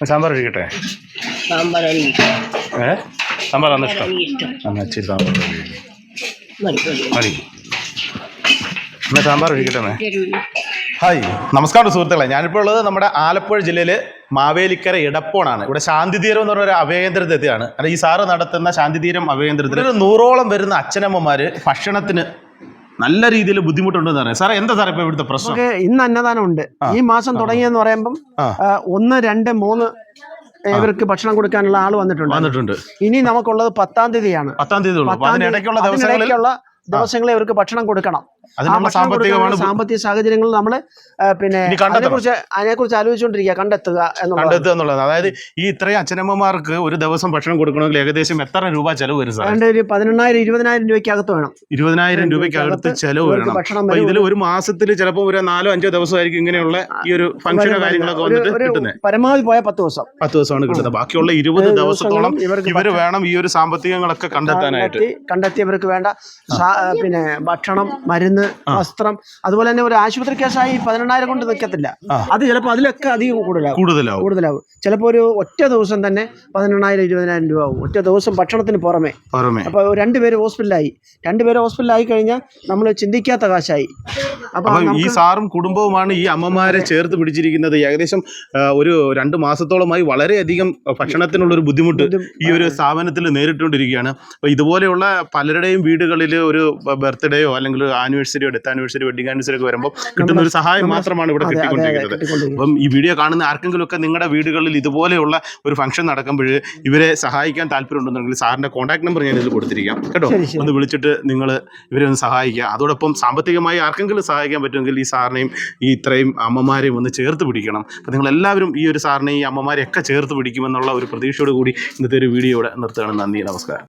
സാമ്പാർ ഒഴിക്കട്ടെ സാമ്പാർ ഏ? സാമ്പാറാണ് ഇഷ്ടം? ഇഷ്ടം. ഇച്ചിരി സാമ്പാർ മതി എന്നാ സാമ്പാർ ഒഴിക്കട്ടെ ഹായ് നമസ്കാരം സുഹൃത്തുക്കളെ. ഞാനിപ്പോൾ ഉള്ളത് നമ്മുടെ ആലപ്പുഴ ജില്ലയിലെ മാവേലിക്കര ഇടപ്പോണാണ്. ഇവിടെ ശാന്തിതീരം എന്ന് പറഞ്ഞ ഒരു അഭയകേന്ദ്രത്തെത്തിയാണ് അല്ല ഈ സാറ് നടത്തുന്ന ശാന്തിതീരം അഭയകേന്ദ്രത്തിൽ ഒരു നൂറോളം വരുന്ന അച്ഛനമ്മമാര് ഭക്ഷണത്തിന് നല്ല രീതിയിൽ ബുദ്ധിമുട്ടുണ്ടെന്ന് പറയാം. സാറേ എന്താ സാറേ ഇപ്പൊ ഇവിടുത്തെ പ്രശ്നം? ഇന്ന് അന്നദാനം ഉണ്ട്. ഈ മാസം തുടങ്ങിയെന്ന് പറയുമ്പം ഒന്ന് രണ്ട് മൂന്ന് ഇവർക്ക് ഭക്ഷണം കൊടുക്കാനുള്ള ആൾ വന്നിട്ടുണ്ട്. വന്നിട്ടുണ്ട്. ഇനി നമുക്കുള്ളത് പത്താം തീയതിയാണ്. പത്താം തീയതി ദിവസങ്ങളിൽ ഇവർക്ക് ഭക്ഷണം കൊടുക്കണം. അതിനുള്ള സാമ്പത്തികമാണ് സാമ്പത്തിക സാഹചര്യങ്ങൾ നമ്മൾ പിന്നെ. അതിനെക്കുറിച്ച് അതിനെക്കുറിച്ച് ആലോചിച്ചുകൊണ്ടിരിക്കുക കണ്ടെത്തുക എന്നുള്ളത്. കണ്ടെത്തുക എന്നുള്ളത്. അതായത് ഈ ഇത്രയും അച്ഛനമ്മമാർക്ക് ഒരു ദിവസം ഭക്ഷണം കൊടുക്കണമെങ്കിൽ ഏകദേശം എത്ര രൂപ ചെലവ് വരും സാർ ഒരു പതിനെണ്ണായിരം ഇരുപതിനായിരം രൂപയ്ക്ക് അകത്ത് വേണം. ഇരുപതിനായിരം രൂപയ്ക്ക് അടുത്ത് ചെലവ് വേണം. ഇതിൽ ഒരു മാസത്തിൽ ചിലപ്പോൾ ഒരു നാലോ അഞ്ചോ ദിവസമായിരിക്കും ഇങ്ങനെയുള്ള ഈ ഒരു ഫംഗ്ഷനോ കാര്യങ്ങളൊക്കെ വന്നിട്ട് കിട്ടുന്നത്. പരമാവധി പോയ പത്ത് ദിവസം. പത്ത് ദിവസമാണ് കിട്ടുന്നത്. ബാക്കിയുള്ള ഇരുപത് ദിവസത്തോളം ഇവർ വേണം ഈ ഒരു സാമ്പത്തികങ്ങളൊക്കെ കണ്ടെത്താനായിട്ട്. കണ്ടെത്തി കണ്ടെത്തിയവർക്ക് വേണ്ട. പിന്നെ ഭക്ഷണം മരുന്ന് വസ്ത്രം അതുപോലെ തന്നെ ഒരു ആശുപത്രി കേസായി പതിനെണ്ണായിരം കൊണ്ട് നിൽക്കത്തില്ല. അത് ചിലപ്പോൾ അതിലൊക്കെ അധികം കൂടുതലാവും. കൂടുതലാവും. കൂടുതലാവും. ചിലപ്പോൾ ഒരു ഒറ്റ ദിവസം തന്നെ പതിനെണ്ണായിരം ഇരുപതിനായിരം രൂപ ആവും. ഒറ്റ ദിവസം ഭക്ഷണത്തിന് പുറമെ. അപ്പൊ അപ്പോൾ രണ്ടുപേര് ഹോസ്പിറ്റലായി രണ്ടുപേര് ഹോസ്പിറ്റലായി കഴിഞ്ഞാൽ നമ്മൾ ചിന്തിക്കാത്ത കാശായി. അപ്പം ഈ സാറും കുടുംബവുമാണ് ഈ അമ്മമാരെ ചേർത്ത് പിടിച്ചിരിക്കുന്നത്. ഏകദേശം ഒരു രണ്ട് മാസത്തോളമായി വളരെയധികം ഭക്ഷണത്തിനുള്ള ഒരു ബുദ്ധിമുട്ട് ഈ ഒരു സ്ഥാപനത്തിൽ നേരിട്ടുകൊണ്ടിരിക്കുകയാണ്. അപ്പോൾ ഇതുപോലെയുള്ള പലരുടെയും വീടുകളിൽ ഒരു ബർത്ത്ഡേയോ അല്ലെങ്കിൽ ആനിവേഴ്സറിയോ ഡെത്ത് ആനിവേഴ്സറി വെഡിങ് ആനിവേഴ്സറി ഒക്കെ വരുമ്പോൾ കിട്ടുന്ന ഒരു സഹായം മാത്രമാണ് ഇവിടെ കിട്ടിക്കൊണ്ടിരിക്കുന്നത്. അപ്പം ഈ വീഡിയോ കാണുന്ന ആർക്കെങ്കിലും ഒക്കെ നിങ്ങളുടെ വീടുകളിൽ ഇതുപോലെയുള്ള ഒരു ഫംഗ്ഷൻ നടക്കുമ്പോൾ ഇവരെ സഹായിക്കാൻ താല്പര്യമുണ്ടെന്നുണ്ടെങ്കിൽ സാറിന്റെ കോൺടാക്ട് നമ്പർ ഞാൻ ഇതിൽ കൊടുത്തിരിക്കാം. കേട്ടോ. ഒന്ന് വിളിച്ചിട്ട് നിങ്ങൾ ഇവരെ ഒന്ന് സഹായിക്കുക. അതോടൊപ്പം സാമ്പത്തികമായി ആർക്കെങ്കിലും സഹായിക്കാൻ പറ്റുമെങ്കിൽ ഈ സാറിനെയും ഈ ഇത്രയും അമ്മമാരെയും ഒന്ന് ചേർത്ത് പിടിക്കണം. അപ്പം നിങ്ങൾ എല്ലാവരും ഈ ഒരു സാറിനെയും ഈ അമ്മമാരെയൊക്കെ ചേർത്ത് പിടിക്കുമെന്നുള്ള ഒരു പ്രതീക്ഷയോട് കൂടി ഇന്നത്തെ ഒരു വീഡിയോ ഇവിടെ നിർത്തുകയാണ്. നന്ദി നമസ്കാരം.